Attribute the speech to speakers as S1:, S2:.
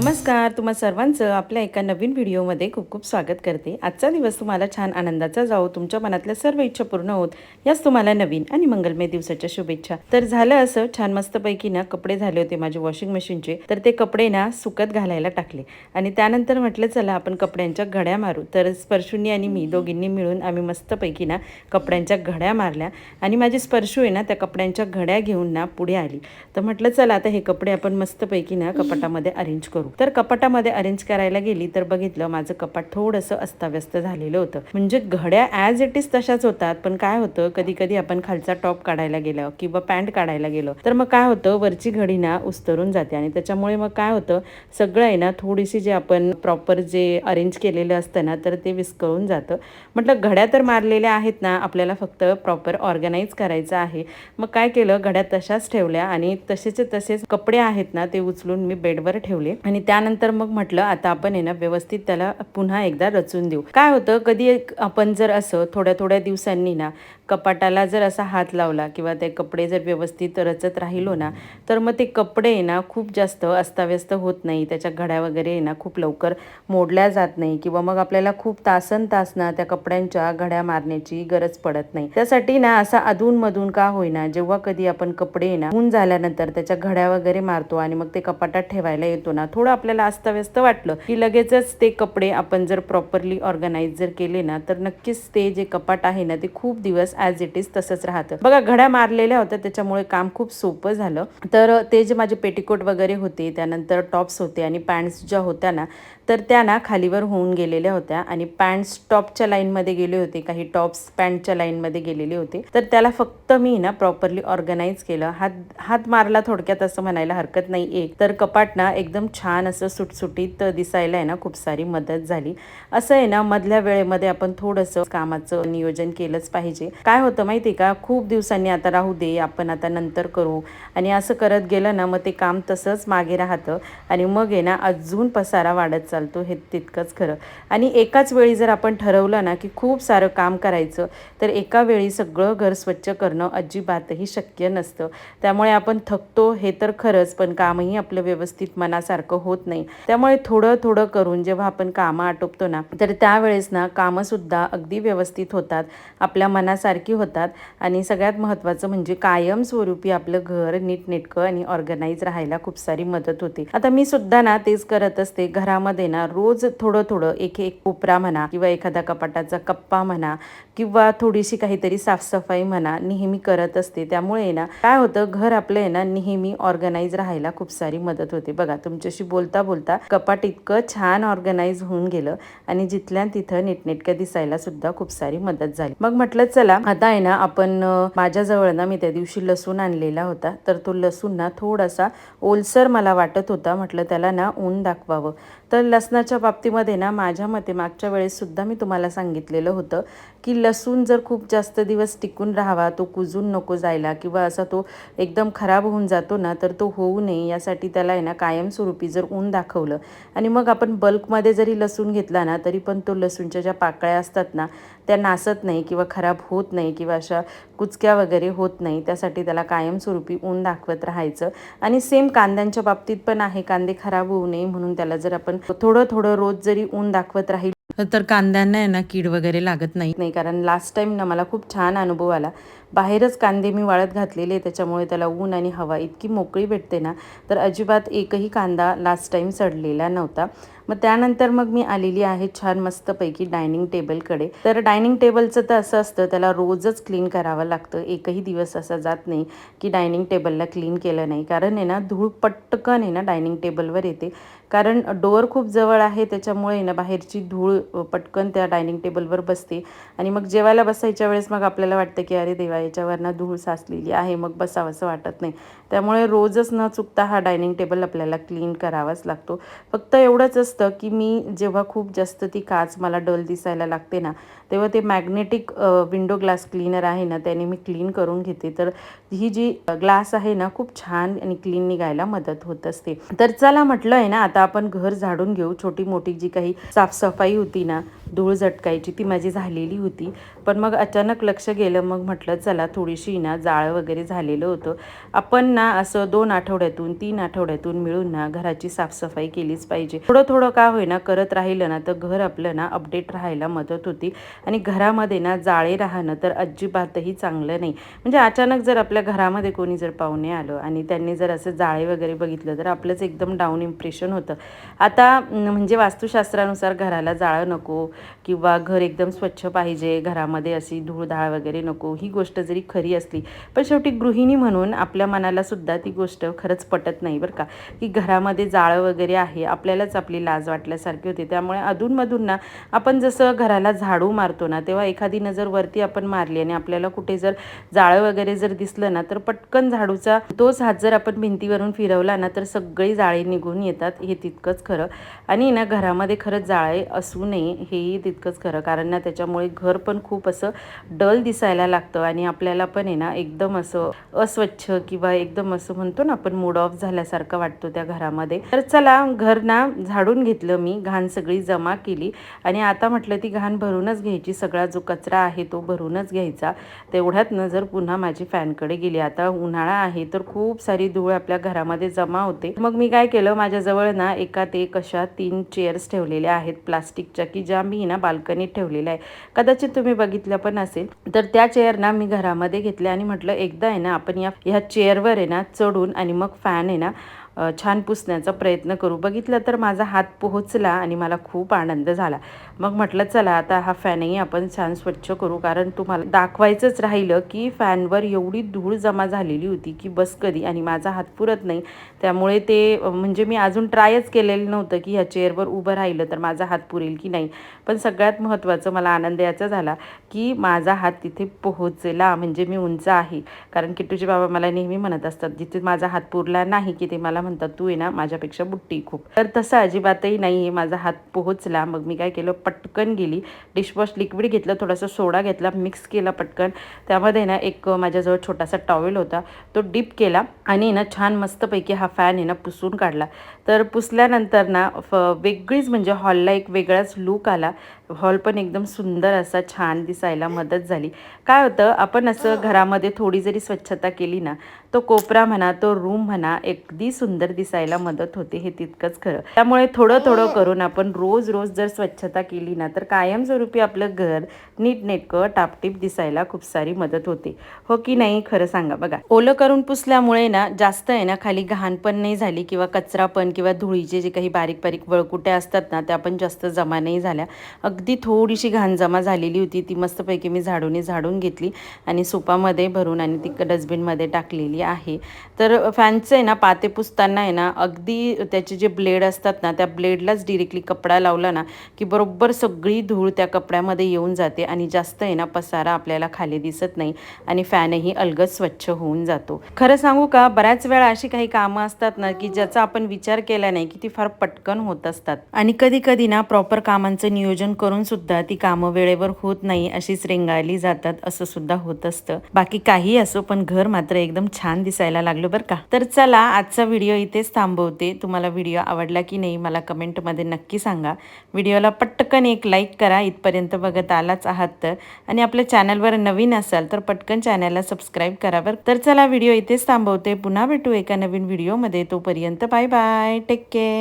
S1: नमस्कार तुम्हा सर्वांचं आपल्या एका नवीन व्हिडिओमध्ये खूप खूप स्वागत करते. आजचा दिवस तुम्हाला छान आनंदाचा जाओ तुमच्या मनातल्या सर्व इच्छा पूर्ण होत याच तुम्हाला नवीन आणि मंगलमय दिवसाच्या शुभेच्छा. तर झालं असं छान मस्तपैकी ना कपडे झाले होते माझे वॉशिंग मशीनचे तर ते कपडे ना सुकत घालायला टाकले. आणि त्यानंतर म्हटलं चला आपण कपड्यांच्या घड्या मारू. तर स्पर्शूंनी आणि मी दोघींनी मिळून आम्ही मस्तपैकी ना कपड्यांच्या घड्या मारल्या आणि माझी स्पर्शू आहे ना त्या कपड्यांच्या घड्या घेऊन ना पुढे आली. तर म्हटलं चला आता हे कपडे आपण मस्तपैकी ना कपाटामध्ये अरेंज करू. तर कपाटामध्ये अरेंज करायला गेली तर बघितलं माझं कपाट थोडंसं अस्ताव्यस्त झालेलं होतं. म्हणजे घड्या ॲज इट इज तशाच होतात पण काय होतं कधी कधी आपण खालचा टॉप काढायला गेलो किंवा पॅन्ट काढायला गेलो तर मग काय होतं वरची घडी ना उस्तरून जाते आणि त्याच्यामुळे मग काय होतं सगळं आहे ना थोडीशी जे आपण प्रॉपर जे अरेंज केलेलं असतं ना तर ते विस्कळून जातं. म्हटलं घड्या तर मारलेल्या आहेत ना आपल्याला फक्त प्रॉपर ऑर्गनाईज करायचं आहे. मग काय केलं घड्या तशाच ठेवल्या आणि तसेचे तसेच कपडे आहेत ना ते उचलून मी बेडवर ठेवले आणि त्यानंतर मग म्हटलं आता आपण आहे ना व्यवस्थित त्याला पुन्हा एकदा रचून देऊ. काय होतं कधी आपण जर असं थोड्या थोड्या दिवसांनी ना कपाटाला जर असा हात लावला किंवा ते कपडे जर व्यवस्थित रचत राहिलो ना तर मग ते कपडे आहे ना खूप जास्त अस्ताव्यस्त होत नाही. त्याच्या घड्या वगैरे आहे ना खूप लवकर मोडल्या जात नाही किंवा मग आपल्याला खूप तासन तास ना त्या कपड्यांच्या घड्या मारण्याची गरज पडत नाही. त्यासाठी ना असा अधूनमधून का होईना जेव्हा कधी आपण कपडे आहे ना झाल्यानंतर त्याच्या घड्या वगैरे मारतो आणि मग ते कपाटात ठेवायला येतो ना थोडं आपल्याला अस्ताव्यस्त वाटलं की लगेचच ते कपडे आपण जर प्रॉपरली ऑर्गनाईज जर केले ना तर नक्कीच ते जे कपाट आहे ना ते खूप दिवस ॲज इट इज तसंच राहतं. बघा घड्या मारलेल्या होत्या त्याच्यामुळे काम खूप सोपं झालं. तर ते जे माझे पेटीकोट वगैरे होते त्यानंतर टॉप्स होते आणि पॅन्ट्स ज्या होत्या ना तर त्या ना खालीवर होऊन गेलेल्या होत्या आणि पॅन्ट्स टॉपच्या लाईनमध्ये गेले होते काही टॉप्स पॅन्टच्या लाईनमध्ये गेलेले होते. तर त्याला फक्त मी ना प्रॉपरली ऑर्गनाईज केलं. हात हात मारला थोडक्यात असं म्हणायला हरकत नाही एक तर कपाट ना एकदम छान असं सुटसुटीत दिसायला आहे ना खूप सारी मदत झाली. असं आहे ना मधल्या वेळेमध्ये आपण थोडंसं कामाचं नियोजन केलंच पाहिजे. काय होतं माहिती का खूप दिवसांनी आता राहू दे आपण आता नंतर करू. आणि असं करत गेलं ना मग ते काम तसंच मागे राहतं. आणि मग आहे ना अजून पसारा वाढत चालतो हे तितकंच खरं. आणि एकाच वेळी जर आपण ठरवलं ना की खूप सारं काम करायचं तर एका वेळी सगळं घर स्वच्छ करणं अजिबातही शक्य नसतं. त्यामुळे आपण थकतो हे तर खरंच पण कामही आपलं व्यवस्थित मनासारखं होत नाही. त्यामुळे थोडं थोडं करून जेव्हा आपण कामं आटोपतो ना तर त्यावेळेस ना कामंसुद्धा अगदी व्यवस्थित होतात आपल्या मनासारखी होतात आणि सगळ्यात महत्त्वाचं म्हणजे कायमस्वरूपी आपलं घर नीटनेटकं आणि ऑर्गनाईज राहायला खूप सारी मदत होते. आता मी सुद्धा ना तेच करत असते. घरामध्ये ना रोज थोडं थोडं एक एक कोपरा म्हणा किंवा एखादा कपाटाचा कप्पा म्हणा किंवा थोडीशी काहीतरी साफसफाई म्हणा नेहमी करत असते. त्यामुळे ना काय होतं घर आपलं आहे ना नेहमी ऑर्गनाईज राहायला खूप सारी मदत होते. बघा तुमच्याशी बोलता बोलता कपाट इतकं छान ऑर्गनाईज होऊन गेलं आणि जिथल्या तिथं नीटनेटकं दिसायला सुद्धा खूप सारी मदत झाली. मग म्हटलं चला आता आहे ना आपण माझ्याजवळ ना मी त्या दिवशी लसूण आणलेला होता तर तो लसूण ना थोडासा ओलसर मला वाटत होता म्हटलं त्याला ना ऊन दाखवावं. तर लसणाच्या बाबतीमध्ये ना माझ्या मते मागच्या वेळेस सुद्धा मी तुम्हाला सांगितलेलं होतं की लसूण जर खूप जास्त दिवस टिकून राहावा तो कुजून नको जायला किंवा असा तो एकदम खराब होऊन जातो ना तर तो होऊ नये. यासाठी त्याला आहे ना कायमस्वरूपी जर ऊन दाखवलं आणि मग आपण बल्कमध्ये जरी लसूण घेतला ना तरी पण तो लसूणच्या ज्या पाकळ्या असतात ना त्या नासत नाही किंवा खराब होत नाही किंवा अशा कुचक्या वगैरे होत नाही त्यासाठी त्याला कायमस्वरूपी ऊन दाखवत राहायचं. आणि सेम कांद्यांच्या बाबतीत पण आहे कांदे खराब होऊ नये म्हणून त्याला जर आपण थोडं थोडं रोज जरी ऊन दाखवत राहील तर कांद्यांना आहे ना कीड वगैरे लागत नाही. नाही कारण लास्ट टाईम ना मला खूप छान अनुभव आला. बाहेरच कांदे मी वाळत घातलेले त्याच्यामुळे त्याला ऊन आणि हवा इतकी मोकळी भेटते ना तर अजिबात एकही कांदा लास्ट टाईम सडलेला नव्हता. मग त्यानंतर मग मी आलेली आहे छान मस्तपैकी डायनिंग टेबलकडे तर डायनिंग टेबलचं तर असं असतं त्याला रोजच क्लीन करावं लागतं. एकही दिवस असा जात नाही की डायनिंग टेबलला क्लीन केलं नाही. कारण आहे ना धूळ पटकन आहे ना डायनिंग टेबलवर येते. कारण डोअर खूप जवळ आहे त्याच्यामुळे ना बाहेरची धूळ पटकन त्या डायनिंग टेबलवर बसते. आणि मग जेवायला बसायच्या वेळेस मग आपल्याला वाटतं की अरे देवा याच्यावरनं धूळ साचलेली आहे मग बसावंसं वाटत नाही. त्यामुळे रोजच न चुकता हा डायनिंग टेबल आपल्याला क्लीन करावाच लागतो. फक्त एवढंच असतं की मी जेव्हा खूप जास्त ती काच मला डल दिसायला लागते ना तेव्हा ते मॅग्नेटिक विंडो ग्लास क्लीनर आहे ना त्याने मी क्लीन करून घेते. तर ही जी ग्लास आहे ना खूप छान आणि क्लीन निघायला मदत होत असते. तर चला म्हटलं आहे ना आता आपण घर झाडून घेऊ. छोटी मोठी जी काही साफसफाई होती ना धूळ झटकायची ती माझी झालेली होती. पण मग अचानक लक्ष गेलं मग म्हटलं चला थोडीशी ना जाळ वगैरे झालेलं होतं. आपण ना असं दोन आठवड्यातून तीन आठवड्यातून मिळून ना घराची साफसफाई केलीच पाहिजे. थोडं थोडं का होईना करत राहिलं ना तर घर आपलं ना अपडेट राहायला मदत होती. आणि घरामध्ये ना जाळे राहणं तर अजिबातही चांगलं नाही. म्हणजे अचानक जर आपल्या घरामध्ये कोणी जर पाहुणे आलं आणि त्यांनी जर असं जाळे वगैरे बघितलं तर आपलंच एकदम डाऊन इम्प्रेशन होतं. आता म्हणजे वास्तुशास्त्रानुसार घराला जाळं नको किंवा घर एकदम स्वच्छ पाहिजे घरामध्ये अशी धूळधाळ वगैरे नको ही गोष्ट जरी खरी असली पण शेवटी गृहिणी म्हणून आपल्या मनाला सुद्धा ती गोष्ट खरंच पटत नाही बरं का. की घरामध्ये जाळं वगैरे आहे आपल्यालाच आपली लाज वाटल्यासारखी होते. त्यामुळे अधूनमधून ना आपण जसं घराला झाडू मारतो ना तेव्हा एखादी नजर वरती आपण मारली आणि आपल्याला कुठे जर जाळं वगैरे जर दिसलं ना तर पटकन झाडूचा तोच हात जर आपण भिंतीवरून फिरवला ना तर सगळी जाळी निघून येतात. हे तितकंच खरं. आणि ना घरामध्ये खरंच जाळे असू नये हेही तितकंच खरं. कारण ना त्याच्यामुळे घर पण खूप असं डल दिसायला लागतं आणि आपल्याला पण आहे ना एकदम असं अस्वच्छ किंवा एकदम असं म्हणतो ना आपण मूड ऑफ झाल्यासारखं वाटतो त्या घरामध्ये. तर चला घर ना झाडून घेतलं मी घाण सगळी जमा केली. आणि आता म्हटलं ती घाण भरूनच घ्यायची सगळा जो कचरा आहे तो भरूनच घ्यायचा. तेवढ्यात नजर पुन्हा माझी फॅनकडे गेली. आता उन्हाळा आहे तर खूप सारी धूळ आपल्या घरामध्ये जमा होते. मग मी काय केलं? माझ्याजवळ ना एका ते कशा तीन चेअर्स ठेवलेल्या आहेत प्लास्टिकच्या की ज्या मी ना बाल्कनीत ठेवलेल्या आहे कदाचित तुम्ही बघितलं पण असेल. तर त्या चेअर ना मी घरामध्ये घेतल्या आणि म्हटलं एकदा आहे ना आपण या ह्या चेअरवर आहे ना चढून आणि मग फॅन आहे ना छान पुसण्याचा प्रयत्न करू. बघितलं तर माझा हात पोहोचला आणि मला खूप आनंद झाला. मग म्हटलं चला आता हा फॅनही आपण छान स्वच्छ करू. कारण तुम्हाला दाखवायचंच राहिलं की फॅनवर एवढी धूळ जमा झालेली होती की बस कधी आणि माझा हात पुरत नाही. त्यामुळे ते म्हणजे मी अजून ट्रायच केलेलं नव्हतं की ह्या चेअरवर उभं राहिलं तर माझा हात पुरेल की नाही. पण सगळ्यात महत्त्वाचं मला आनंद याचा झाला की माझा हात तिथे पोहोचला म्हणजे मी उंच आहे. कारण किट्टूचे बाबा मला नेहमी म्हणत असतात जिथे माझा हात पुरला नाही की ते मला म्हणतात तू आहे ना माझ्यापेक्षा बुट्टी खूप. तर तसं अजिबातही नाही आहे माझा हात पोहोचला. मग मी काय केलं पटकन गेली. डिशवॉश लिक्विड घेतलं थोडासा सोडा घेतला मिक्स केला पटकन. त्यामध्ये ना एक माझ्याजवळ छोटासा टॉवेल होता तो डीप केला आणि ना छान मस्तपैकी हा फॅन आहे ना पुसून काढला. तर पुसल्यानंतर ना फ वेगळीच म्हणजे हॉलला एक वेगळाच लूक आला. हॉल पण एकदम सुंदर असा छान दिसायला मदत झाली. काय होतं आपण असं घरामध्ये थोडी जरी स्वच्छता केली ना तो कोपरा म्हणा तो रूम म्हणा अगदी सुंदर दिसायला मदत होते हे तितकंच खरं. त्यामुळे थोडं थोडं करून आपण रोज रोज जर स्वच्छता केली ना तर कायमस्वरूपी आपलं घर नीटनेटकं टापटीप दिसायला खूप सारी मदत होते. हो की नाही खरं सांगा बघा. ओलं करून पुसल्यामुळे ना जास्त आहे ना खाली घाण पण नाही झाली किंवा कचरा पण किंवा धुळीचे जे काही बारीक बारीक वळकुट्या असतात ना त्या पण जास्त जमा नाही झाल्या. अगदी थोडीशी घाण जमा झालेली होती. ती मस्तपैकी मी झाडूने झाडून घेतली आणि सुपामध्ये भरून आणि ती डस्टबिनमध्ये टाकलेली आहे. तर फॅनचं आहे ना पाते पुसताना आहे ना अगदी त्याचे जे ब्लेड असतात ना त्या ब्लेडलाच डिरेक्टली कपडा लावला ना की बरोबर सगळी धूळ त्या कपड्यामध्ये येऊन जाते आणि जास्त आहे ना पसारा आपल्याला खाली दिसत नाही आणि फॅनही अलगद स्वच्छ होऊन जातो. खरं सांगू का बऱ्याच वेळा अशी काही कामं असतात ना की ज्याचा आपण विचार केला नाही की ती फार पटकन होत असतात. आणि कधी कधी ना प्रॉपर कामांचं नियोजन करून सुद्धा ती कामं वेळेवर होत नाही अशीच रेंगाळली जातात असं सुद्धा होत असतं. बाकी काही असो पण घर मात्र एकदम छान दिसायला लागलो बरं का. तर चला आजचा व्हिडिओ इथेच थांबवते. तुम्हाला व्हिडिओ आवडला की नाही मला कमेंटमध्ये नक्की सांगा. व्हिडिओला पटकन एक लाईक करा इथपर्यंत बघत आलाच आहात तर. आणि आपल्या चॅनलवर नवीन असाल तर पटकन चॅनलला सबस्क्राईब करा बरं. तर चला व्हिडिओ इथेच थांबवते. पुन्हा भेटू एका नवीन व्हिडिओमध्ये. तोपर्यंत बाय बाय. Take care.